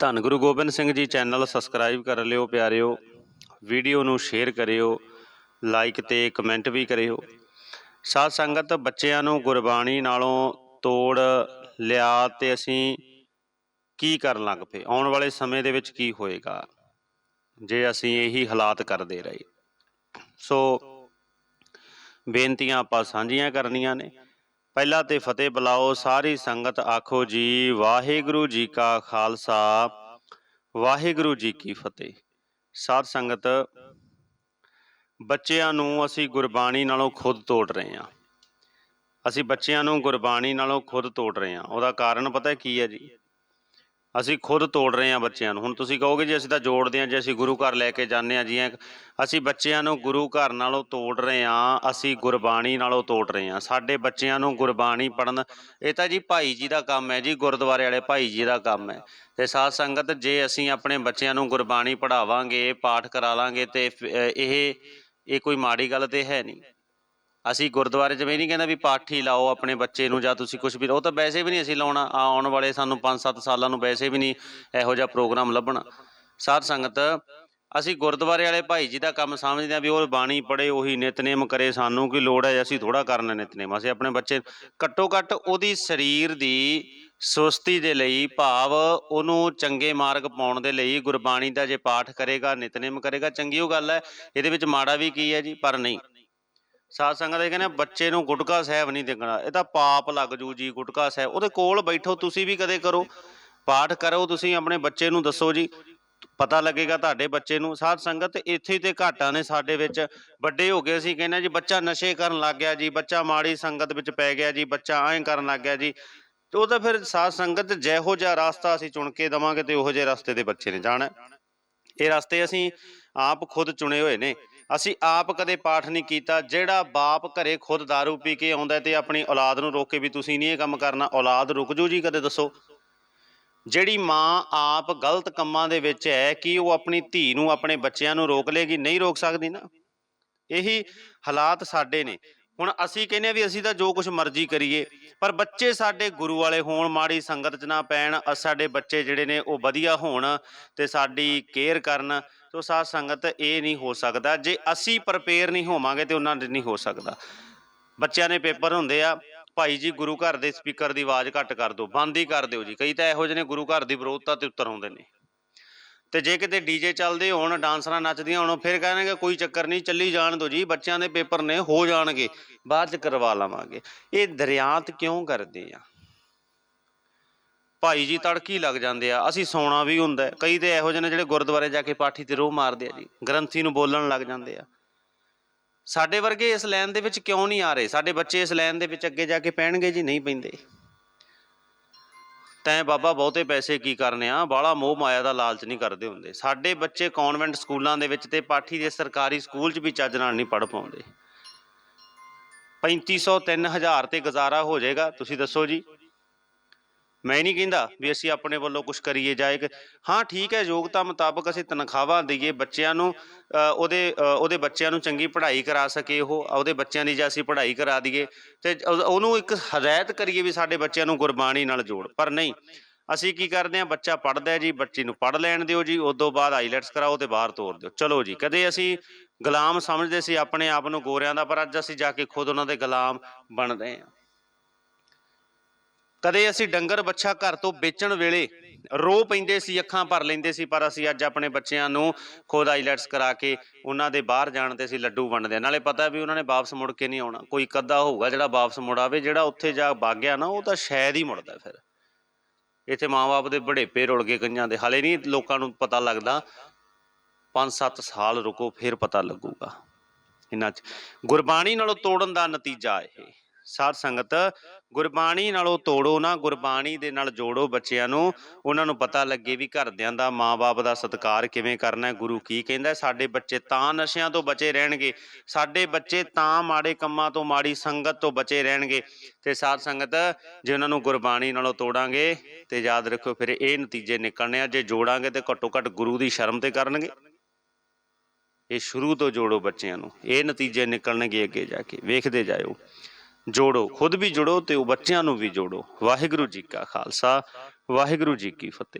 ਧੰਨ Guru Gobind Singh ji channel subscribe ਕਰ ਲਿਓ ਪਿਆਰਿਓ, ਵੀਡੀਓ ਨੂੰ ਸ਼ੇਅਰ ਕਰਿਓ ਲਾਈਕ ਤੇ ਕਮੈਂਟ ਵੀ ਕਰਿਓ। ਸਾਧ ਸੰਗਤ ਬੱਚਿਆਂ ਨੂੰ ਗੁਰਬਾਣੀ ਨਾਲੋਂ ਤੋੜ ਲਿਆ ਤੇ ਅਸੀਂ ਕੀ ਕਰਨ ਲੱਗ ਪਏ? ਆਉਣ ਵਾਲੇ ਸਮੇਂ ਦੇ ਵਿੱਚ ਕੀ ਹੋਏਗਾ? ਜੇ ਅਸੀਂ ਇਹੀ ਹਾਲਾਤ ਕਰਦੇ ਰਹੇ ਸੋ ਬੇਨਤੀਆਂ ਆਪਾਂ ਸਾਂਝੀਆਂ ਕਰਨੀਆਂ ਨੇ। ਪਹਿਲਾ ਤੇ ਫਤਿਹ ਬੁਲਾਓ, ਸਾਰੀ ਸੰਗਤ ਆਖੋ ਜੀ, ਵਾਹਿਗੁਰੂ ਜੀ ਕਾ ਖਾਲਸਾ। ਵਾਹਿਗੁਰੂ ਜੀ ਕੀ ਫਤਿਹ। ਸਾਧ ਸੰਗਤ, ਬੱਚਿਆਂ ਨੂੰ ਅਸੀਂ ਗੁਰਬਾਣੀ ਨਾਲੋਂ ਖੁਦ ਤੋੜ ਰਹੇ ਹਾਂ। ਅਸੀਂ ਬੱਚਿਆਂ ਨੂੰ ਗੁਰਬਾਣੀ ਨਾਲੋਂ ਖੁਦ ਤੋੜ ਰਹੇ ਹਾਂ। ਉਹਦਾ ਕਾਰਨ ਪਤਾ ਕੀ ਹੈ ਜੀ? ਅਸੀਂ ਖੁਦ ਤੋੜ ਰਹੇ ਹਾਂ ਬੱਚਿਆਂ ਨੂੰ। ਹੁਣ ਤੁਸੀਂ ਕਹੋਗੇ ਜੀ ਅਸੀਂ ਤਾਂ ਜੋੜਦੇ ਹਾਂ ਜੇ, ਅਸੀਂ ਗੁਰੂ ਘਰ ਲੈ ਕੇ ਜਾਂਦੇ ਹਾਂ ਜੀ ਅਸੀਂ ਬੱਚਿਆਂ ਨੂੰ ਗੁਰੂ ਘਰ ਨਾਲੋਂ ਤੋੜ ਰਹੇ ਹਾਂ, ਅਸੀਂ ਗੁਰਬਾਣੀ ਨਾਲੋਂ ਤੋੜ ਰਹੇ ਹਾਂ। ਸਾਡੇ ਬੱਚਿਆਂ ਨੂੰ ਗੁਰਬਾਣੀ ਪੜਨ ਇਹ ਤਾਂ ਜੀ ਭਾਈ ਜੀ ਦਾ ਕੰਮ ਹੈ ਜੀ, ਗੁਰਦੁਆਰੇ ਵਾਲੇ ਭਾਈ ਜੀ ਦਾ ਕੰਮ ਹੈ। ਤੇ ਸਾਧ ਸੰਗਤ ਜੇ ਅਸੀਂ ਆਪਣੇ ਬੱਚਿਆਂ ਨੂੰ ਗੁਰਬਾਣੀ ਪੜਾਵਾਂਗੇ ਪਾਠ ਕਰਾ ਲਾਂਗੇ ਤੇ ਫ- ਇਹ ਇਹ ਕੋਈ ਮਾੜੀ ਗੱਲ ਤੇ ਹੈ ਨਹੀਂ। ਅਸੀਂ ਗੁਰਦੁਆਰੇ 'ਚ ਵੀ ਨਹੀਂ ਕਹਿੰਦਾ ਵੀ ਪਾਠੀ ਲਾਓ ਆਪਣੇ ਬੱਚੇ ਨੂੰ ਜਾਂ ਤੁਸੀਂ ਕੁਝ ਵੀ, ਉਹ ਤਾਂ ਵੈਸੇ ਵੀ ਨਹੀਂ ਅਸੀਂ ਲਾਉਣਾ। ਆ ਆਉਣ ਵਾਲੇ ਸਾਨੂੰ 5-7 ਸਾਲਾਂ ਨੂੰ ਵੈਸੇ ਵੀ ਨਹੀਂ ਇਹੋ ਜਿਹਾ ਪ੍ਰੋਗਰਾਮ ਲੱਭਣਾ। ਸਾਧ ਸੰਗਤ, ਅਸੀਂ ਗੁਰਦੁਆਰੇ ਵਾਲੇ ਭਾਈ ਜੀ ਦਾ ਕੰਮ ਸਮਝਦੇ ਆ ਵੀ ਉਹ ਬਾਣੀ ਪੜੇ ਉਹੀ ਨਿਤਨੇਮ ਕਰੇ ਸਾਨੂੰ ਕੀ ਲੋੜ ਹੈ ਅਸੀਂ ਥੋੜਾ ਕਰਨਾ ਨਿਤਨੇਮ। ਅਸੀਂ ਆਪਣੇ ਬੱਚੇ ਘੱਟੋ ਘੱਟ ਉਹਦੀ ਸਰੀਰ ਦੀ ਸੁਸਤੀ ਦੇ ਲਈ ਭਾਵ ਉਹਨੂੰ ਚੰਗੇ ਮਾਰਗ ਪਾਉਣ ਦੇ ਲਈ ਗੁਰਬਾਣੀ ਦਾ ਜੇ ਪਾਠ ਕਰੇਗਾ, ਨਿਤਨੇਮ ਕਰੇਗਾ, ਚੰਗੀ ਉਹ ਗੱਲ ਹੈ। ਇਹਦੇ ਵਿੱਚ ਮਾੜਾ ਵੀ ਕੀ ਹੈ ਜੀ? ਪਰ ਨਹੀਂ। ਸਾਧ ਸੰਗਤ ਇਹ ਕਹਿੰਦੇ ਬੱਚੇ ਨੂੰ ਗੁਟਕਾ ਸਾਹਿਬ ਨਹੀਂ ਦੇਖਣਾ। ਇਹ ਤਾਂ ਪਾਪ ਲੱਗ ਜੂ ਜੀ, ਗੁਟਕਾ ਸਾਹਿਬ। ਉਹਦੇ ਕੋਲ ਬੈਠੋ, ਤੁਸੀਂ ਵੀ ਕਦੇ ਕਰੋ। ਪਾਠ ਕਰੋ ਤੁਸੀਂ, ਆਪਣੇ ਬੱਚੇ ਨੂੰ ਦੱਸੋ ਜੀ। ਪਤਾ ਲੱਗੇਗਾ ਤੁਹਾਡੇ ਬੱਚੇ ਨੂੰ। ਸਾਧ ਸੰਗਤ ਇੱਥੇ ਤੇ ਘਾਟਾਂ ਨੇ ਸਾਡੇ ਵਿੱਚ। ਵੱਡੇ ਹੋ ਗਏ, ਅਸੀਂ ਕਹਿੰਦੇ ਜੀ, ਬੱਚਾ ਨਸ਼ੇ ਕਰਨ ਲੱਗ ਗਿਆ ਜੀ। ਬੱਚਾ ਮਾੜੀ ਸੰਗਤ ਵਿੱਚ ਪੈ ਗਿਆ ਜੀ। ਬੱਚਾ ਐਂ ਕਰਨ ਲੱਗ ਗਿਆ ਜੀ। ਤੇ ਉਹ ਤਾਂ ਫਿਰ ਸਾਧ ਸੰਗਤ ਜਿਹੋ ਜਿਹਾ ਰਸਤਾ ਅਸੀਂ ਚੁਣ ਕੇ ਦਵਾਂਗੇ ਤੇ ਉਹੋ ਜਿਹੇ ਰਸਤੇ ਦੇ ਬੱਚੇ ਨੇ ਜਾਣਾ। ਇਹ ਰਸਤੇ ਅਸੀਂ ਆਪ ਖੁਦ ਚੁਣੇ ਹੋਏ ਨੇ। ਅਸੀਂ ਆਪ ਕਦੇ ਪਾਠ ਨਹੀਂ ਕੀਤਾ। ਜਿਹੜਾ ਬਾਪ ਘਰੇ ਖੁਦ दारू ਪੀ ਕੇ ਆਉਂਦਾ ਤੇ ਆਪਣੀ ਔਲਾਦ ਨੂੰ ਰੋਕੇ ਵੀ ਤੁਸੀਂ ਨਹੀਂ ਇਹ ਕੰਮ ਕਰਨਾ, ਔਲਾਦ ਰੁਕ ਜੂ ਜੀ ਕਦੇ ਦੱਸੋ। ਜਿਹੜੀ ਮਾਂ ਆਪ ਗਲਤ ਕੰਮਾਂ ਦੇ ਵਿੱਚ ਹੈ, ਕਿ ਉਹ ਆਪਣੀ ਧੀ ਨੂੰ ਆਪਣੇ ਬੱਚਿਆਂ ਨੂੰ ਰੋਕ ਲੇਗੀ? ਨਹੀਂ ਰੋਕ ਸਕਦੀ ਨਾ। ਇਹੀ ਹਾਲਾਤ ਸਾਡੇ ਨੇ। ਹੁਣ ਅਸੀਂ ਕਹਿੰਦੇ ਆ ਵੀ ਅਸੀਂ ਤਾਂ ਜੋ ਕੁਝ ਮਰਜ਼ੀ ਕਰੀਏ, ਪਰ ਬੱਚੇ ਸਾਡੇ ਗੁਰੂ ਵਾਲੇ ਹੋਣ, ਮਾੜੀ ਸੰਗਤ 'ਚ ਨਾ ਪੈਣ ਸਾਡੇ ਬੱਚੇ ਜਿਹੜੇ ਨੇ ਉਹ ਵਧੀਆ ਹੋਣ ਤੇ ਸਾਡੀ ਕੇਅਰ ਕਰਨ। ਤੋ ਸਾਧ ਸੰਗਤ, ਇਹ ਨਹੀਂ ਹੋ ਸਕਦਾ। ਜੇ ਅਸੀਂ ਪ੍ਰਪੇਅਰ ਨਹੀਂ ਹੋਵਾਂਗੇ ਤੇ ਉਹਨਾਂ ਦੇ ਨਹੀਂ ਹੋ ਸਕਦਾ। ਬੱਚਿਆਂ ਦੇ ਪੇਪਰ ਹੁੰਦੇ ਆ, ਭਾਈ ਜੀ ਗੁਰੂ ਘਰ ਦੇ ਸਪੀਕਰ ਦੀ ਆਵਾਜ਼ ਘੱਟ ਕਰ ਦਿਓ, ਬੰਦ ਹੀ ਕਰ ਦਿਓ ਜੀ। ਕਈ ਤਾਂ ਇਹੋ ਜਿਹੇ ਨੇ ਗੁਰੂ ਘਰ ਦੀ ਵਿਰੋਧਤਾ ਤੇ ਉੱਤਰ ਆਉਂਦੇ ਨੇ। ਤੇ ਜੇ ਕਿਤੇ ਡੀਜੇ ਚੱਲਦੇ ਹੋਣ, ਡਾਂਸਰਾਂ ਨੱਚਦੀਆਂ ਹੋਣ, ਫਿਰ ਕਹਿਣਗੇ ਕੋਈ ਚੱਕਰ ਨਹੀਂ, ਚੱਲੀ ਜਾਣ ਦਿਓ ਜੀ, ਬੱਚਿਆਂ ਦੇ ਪੇਪਰ ਨੇ, ਹੋ ਜਾਣਗੇ, ਬਾਅਦ ਚ ਕਰਵਾ ਲਵਾਂਗੇ। ਇਹ ਦਰਿਆਤ ਕਿਉਂ ਕਰਦੇ ਆ? ਭਾਈ ਜੀ ਤੜਕੀ ਲੱਗ ਜਾਂਦੇ ਆ, ਅਸੀਂ ਸੌਣਾ ਵੀ ਹੁੰਦਾ ਕਈ ਤੇ ਇਹੋ ਜਿਹੇ ਨੇ ਜਿਹੜੇ ਗੁਰਦੁਆਰੇ ਜਾ ਕੇ ਪਾਠੀ ਤੇ ਰੋਹ ਮਾਰਦੇ ਆ ਜੀ, ਗ੍ਰੰਥੀ ਨੂੰ ਬੋਲਣ ਲੱਗ ਜਾਂਦੇ ਆ। ਸਾਡੇ ਵਰਗੇ ਇਸ ਲਾਈਨ ਦੇ ਵਿੱਚ ਕਿਉਂ ਨਹੀਂ ਆ ਰਹੇ? ਸਾਡੇ ਬੱਚੇ ਇਸ ਲਾਈਨ ਦੇ ਵਿੱਚ ਅੱਗੇ ਜਾ ਕੇ ਪੈਣਗੇ ਜੀ, ਨਹੀਂ ਪੈਂਦੇ। ਤੈਂ ਬਾਬਾ ਬਹੁਤੇ ਪੈਸੇ ਕੀ ਕਰਨੇ ਆ? ਬਾਲਾ ਮੋਹ ਮਾਇਆ ਦਾ ਲਾਲਚ ਨਹੀਂ ਕਰਦੇ ਹੁੰਦੇ। ਸਾਡੇ ਬੱਚੇ ਕਨਵੈਂਟ ਸਕੂਲਾਂ ਦੇ ਵਿੱਚ ਤੇ ਪਾਠੀ ਦੇ ਸਰਕਾਰੀ ਸਕੂਲ 'ਚ ਵੀ ਚੱਜ ਨਾਲ ਨਹੀਂ ਪੜ ਪਾਉਂਦੇ। 3500 3000 ਤੇ ਗੁਜ਼ਾਰਾ ਹੋ ਜਾਏਗਾ, ਤੁਸੀਂ ਦੱਸੋ ਜੀ। ਮੈਂ ਨਹੀਂ ਕਹਿੰਦਾ ਵੀ ਅਸੀਂ ਆਪਣੇ ਵੱਲੋਂ ਕੁਝ ਕਰੀਏ ਜਾਏ ਕਿ ਹਾਂ, ਠੀਕ ਹੈ, ਯੋਗਤਾ ਮੁਤਾਬਕ ਅਸੀਂ ਤਨਖਾਹਾਂ ਦਈਏ ਬੱਚਿਆਂ ਨੂੰ ਉਹਦੇ ਉਹਦੇ ਬੱਚਿਆਂ ਨੂੰ ਚੰਗੀ ਪੜ੍ਹਾਈ ਕਰਾ ਸਕੇ ਉਹ, ਉਹਦੇ ਬੱਚਿਆਂ ਦੀ ਜੇ ਅਸੀਂ ਪੜ੍ਹਾਈ ਕਰਾ ਦਈਏ ਤੇ ਉਹਨੂੰ ਇੱਕ ਹਦਾਇਤ ਕਰੀਏ ਵੀ ਸਾਡੇ ਬੱਚਿਆਂ ਨੂੰ ਗੁਰਬਾਣੀ ਨਾਲ ਜੋੜ। ਪਰ ਨਹੀਂ, ਅਸੀਂ ਕੀ ਕਰਦੇ ਹਾਂ, ਬੱਚਾ ਪੜ੍ਹਦਾ ਜੀ, ਬੱਚੇ ਨੂੰ ਪੜ੍ਹ ਲੈਣ ਦਿਓ ਜੀ, ਉਸ ਤੋਂ ਬਾਅਦ ਆਈਲੈਟਸ ਕਰਾਓ ਤੇ ਬਾਹਰ ਤੋਰ ਦਿਓ। ਚਲੋ ਜੀ, ਕਦੇ ਅਸੀਂ ਗੁਲਾਮ ਸਮਝਦੇ ਸੀ ਆਪਣੇ ਆਪ ਨੂੰ ਗੋਰਿਆਂ ਦਾ, ਪਰ ਅੱਜ ਅਸੀਂ ਜਾ ਕੇ ਖੁਦ ਉਹਨਾਂ ਦੇ ਗੁਲਾਮ ਬਣ ਰਹੇ ਹਾਂ। ਕਦੇ ਅਸੀਂ ਡੰਗਰ ਬੱਛਾ ਘਰ ਤੋਂ ਵੇਚਣ ਵੇਲੇ ਰੋ ਪੈਂਦੇ ਸੀ, ਅੱਖਾਂ ਭਰ ਲੈਂਦੇ ਸੀ, ਪਰ ਅਸੀਂ ਅੱਜ ਆਪਣੇ ਬੱਚਿਆਂ ਨੂੰ ਖੁਦ ਆਈਲੈਟਸ ਕਰਾ ਕੇ ਉਹਨਾਂ ਦੇ ਬਾਹਰ ਜਾਣ ਤੇ ਅਸੀਂ ਲੱਡੂ ਵੰਡਦੇ ਨਾਲੇ ਪਤਾ ਵੀ ਉਹਨਾਂ ਨੇ ਵਾਪਸ ਮੁੜ ਕੇ ਨਹੀਂ ਆਉਣਾ। ਕੋਈ ਕੱਦਾ ਹੋਊਗਾ ਜਿਹੜਾ ਵਾਪਸ ਮੁੜ ਆਵੇ ਜਿਹੜਾ ਉੱਥੇ ਜਾ ਵਗ ਨਾ, ਉਹ ਤਾਂ ਸ਼ਾਇਦ ਹੀ ਮੁੜਦਾ ਫਿਰ। ਇੱਥੇ ਮਾਪੇ ਦੇ ਬੜੇਪੇ ਰੁਲ ਗਏ ਕਈਆਂ ਦੇ। ਹਾਲੇ ਨਹੀਂ ਲੋਕਾਂ ਨੂੰ ਪਤਾ ਲੱਗਦਾ 5-7 ਸਾਲ ਰੁਕੋ, ਫਿਰ ਪਤਾ ਲੱਗੂਗਾ। ਇਹਨਾਂ 'ਚ ਗੁਰਬਾਣੀ ਨਾਲੋਂ ਤੋੜਨ ਦਾ ਨਤੀਜਾ ਇਹ। ਸਾਧ ਸੰਗਤ, ਗੁਰਬਾਣੀ ਨਾਲੋਂ ਤੋੜੋ ਨਾ, ਗੁਰਬਾਣੀ ਦੇ ਨਾਲ ਜੋੜੋ ਬੱਚਿਆਂ ਨੂੰ। ਉਹਨਾਂ ਨੂੰ ਪਤਾ ਲੱਗੇ ਵੀ ਘਰਦਿਆਂ ਦਾ ਮਾਪੇ ਦਾ ਸਤਿਕਾਰ ਕਿਵੇਂ ਕਰਨਾ ਹੈ, ਗੁਰੂ ਕੀ ਕਹਿੰਦਾ ਸਾਡੇ ਬੱਚੇ ਤਾਂ ਨਸ਼ਿਆਂ ਤੋਂ ਬਚੇ ਰਹਿਣਗੇ। ਸਾਡੇ ਬੱਚੇ ਤਾਂ ਮਾੜੇ ਕੰਮਾਂ ਤੋਂ, ਮਾੜੀ ਸੰਗਤ ਤੋਂ ਬਚੇ ਰਹਿਣਗੇ। ਤੇ ਸਾਧ ਸੰਗਤ, ਜੇ ਉਹਨਾਂ ਨੂੰ ਗੁਰਬਾਣੀ ਨਾਲੋਂ ਤੋੜਾਂਗੇ ਤੇ ਯਾਦ ਰੱਖੋ ਫਿਰ ਇਹ ਨਤੀਜੇ ਨਿਕਲਣੇ ਆ। ਜੇ ਜੋੜਾਂਗੇ ਤੇ ਘੱਟੋ ਘੱਟ ਗੁਰੂ ਦੀ ਸ਼ਰਮ ਤੇ ਕਰਨਗੇ। ਇਹ ਸ਼ੁਰੂ ਤੋਂ ਜੋੜੋ ਬੱਚਿਆਂ ਨੂੰ। ਇਹ ਨਤੀਜੇ ਨਿਕਲਣਗੇ ਅੱਗੇ ਜਾ ਕੇ। ਵੇਖਦੇ ਜਾਇਓ। ਜੋੜੋ, ਖੁਦ ਵੀ ਜੁੜੋ ਤੇ ਉਹ ਬੱਚਿਆਂ ਨੂੰ ਵੀ ਜੋੜੋ। ਵਾਹਿਗੁਰੂ ਜੀ ਕਾ ਖਾਲਸਾ, ਵਾਹਿਗੁਰੂ ਜੀ ਕੀ ਫਤਿਹ।